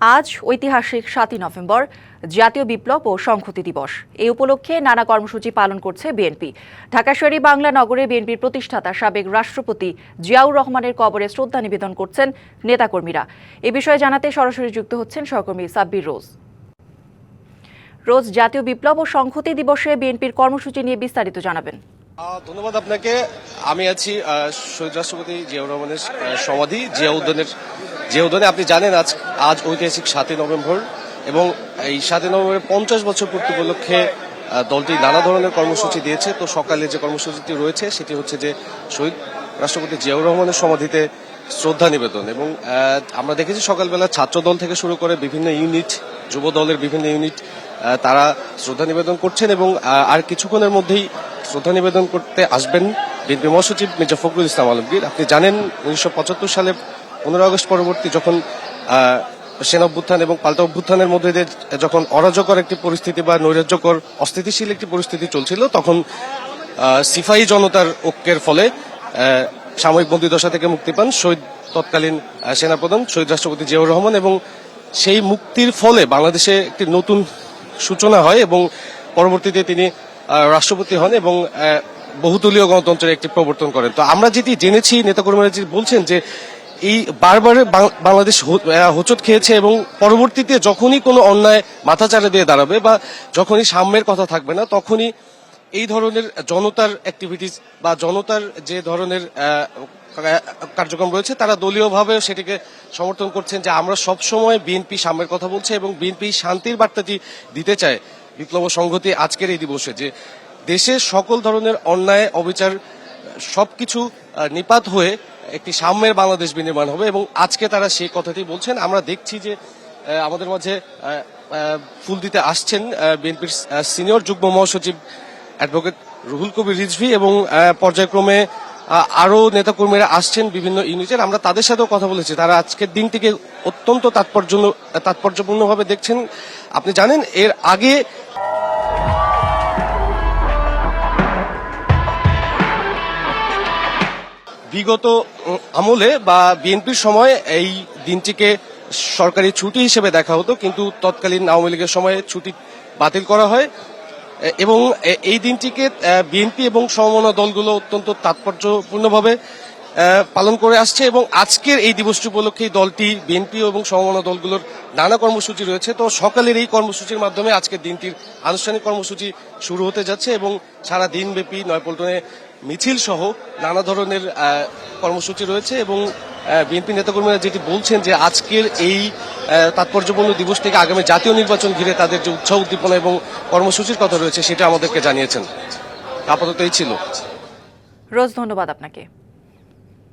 আজ ঐতিহাসিক সাতই নভেম্বর, জাতীয় বিপ্লব ও সংহতি দিবস। এই উপলক্ষে নানা কর্মসূচি পালন করছে বিএনপি। ঢাকা শেরি বাংলা নগরে বিএনপির প্রতিষ্ঠাতা সাবেক রাষ্ট্রপতি জিয়াউর রহমানের কবরে শ্রদ্ধা নিবেদন করছেন নেতাকর্মীরা। এ বিষয়ে জানাতে সরাসরি যুক্ত হচ্ছেন সহকর্মী সাব্বির রোজ। রোজ জাতীয় বিপ্লব ও সংহতি দিবসে বিএনপির কর্মসূচি নিয়ে বিস্তারিত জানাবেন। ধন্যবাদ আপনাকে। আমি আছি শহীদ রাষ্ট্রপতি জিয়াউর রহমানের সমাধি জিয়া উদ্যানের জিয়া উদ্যানে আপনি জানেন আজ আজ ঐতিহাসিক সাতই নভেম্বর এবং এই সাতই নভেম্বরের পঞ্চাশ বছর পূর্তি উপলক্ষে দলটি নানা ধরনের কর্মসূচি দিয়েছে। তো সকালে যে কর্মসূচিটি রয়েছে, সেটি হচ্ছে যে শহীদ রাষ্ট্রপতি জিয়াউর রহমানের সমাধিতে শ্রদ্ধা নিবেদন এবং আমরা দেখেছি সকালবেলা ছাত্র দল থেকে শুরু করে বিভিন্ন ইউনিট যুব দলের বিভিন্ন ইউনিট তারা শ্রদ্ধা নিবেদন করছেন এবং আর কিছুক্ষণের মধ্যেই শ্রদ্ধা নিবেদন করতে আসবেন বিএনপি মহাসচিব মির্জা ফখরুল ইসলাম আলমগীর। আপনি জানেন উনিশশো পঁচাত্তর সালে পনেরো আগস্ট পরবর্তী যখন সেনা অভ্যুত্থান এবং পাল্টা অভ্যুত্থানের মধ্যে দিয়ে যখন অরাজকর একটি পরিস্থিতি বা নৈরাজ্যকর অস্থিতিশীল একটি পরিস্থিতি চলছিল তখন সিফাই জনতার ঐক্যের ফলে সাময়িক বন্দিদশা থেকে মুক্তি পান শহীদ তৎকালীন সেনাপ্রধান শহীদ রাষ্ট্রপতি জিয়াউর রহমান এবং সেই মুক্তির ফলে বাংলাদেশে একটি নতুন সূচনা হয় এবং পরবর্তীতে তিনি রাষ্ট্রপতি হন এবং আহ, বহুদলীয় গণতন্ত্রের একটি প্রবর্তন করেন। তো আমরা যেটি জেনেছি নেতাকর্মীরা বলছেন যে এই বারবার বাংলাদেশ হো- আহ, খেয়েছে এবং পরবর্তীতে যখনই কোনো অন্যায় মাথাচাড়া দিয়ে দাঁড়াবে বা যখনই সাম্যের কথা থাকবে না তখনই এই ধরনের জনতার অ্যাক্টিভিটিস বা জনতার যে ধরনের কার্যক্রম রয়েছে তারা দলীয়ভাবে সেটিকে সমর্থন করছেন যে আমরা সব সময় বিএনপি সাম্যের কথা বলছে এবং বিএনপি শান্তির বার্তাটি দিতে চায় বিপ্লব সংহতি আজকের এই দিবসে যে দেশের সকল ধরনের অন্যায় অবিচার সবকিছু নিপাত হয়ে একটি সাম্যের বাংলাদেশ বিনির্মাণ হবে এবং আজকে তারা সেই কথাটি বলছেন। আমরা দেখছি যে আমাদের মাঝে ফুল দিতে আসছেন বিএনপির সিনিয়র যুগ্ম মহাসচিব অ্যাডভোকেট রুহুল কবির রিজভি এবং পর্যায়ক্রমে আরও নেতাকর্মীরা আসছেন বিভিন্ন ইউনিটের। আমরা তাদের সাথেও কথা বলেছি। তারা আজকের দিনটিকে অত্যন্ত তাৎপর্য, তাৎপর্যপূর্ণভাবে দেখছেন। আপনি জানেন, এর আগে বিগত আমলে বা বিএনপির সময় এই দিনটিকে সরকারি ছুটি হিসেবে দেখা হতো, কিন্তু তৎকালীন আওয়ামী লীগের সময় ছুটি বাতিল করা হয়। এবং এই দিনটিকে বিএনপি এবং সমমনা দলগুলো অত্যন্ত তাৎপর্যপূর্ণভাবে পালন করে আসছে এবং আজকের এই দিবসটি উপলক্ষে দলটি বিএনপি এবং সমমনা দলগুলোর নানা কর্মসূচি রয়েছে। তো সকালের এই কর্মসূচির মাধ্যমে আজকের দিনটির আনুষ্ঠানিক কর্মসূচি শুরু হতে যাচ্ছে এবং সারা দিনব্যাপী নয়পল্টনে মিছিল সহ নানা ধরনের কর্মসূচি রয়েছে এবং বিএনপি নেতাকর্মীরা যেটি বলছেন যে আজকের এই তাৎপর্যপূর্ণ দিবস থেকে আগামী জাতীয় নির্বাচন ঘিরে তাদের যে উৎসাহ উদ্দীপনা এবং কর্মসূচির কথা রয়েছে সেটা আমাদেরকে জানিয়েছেন। আপাতত এই ছিল। রোজ ধন্যবাদ আপনাকে।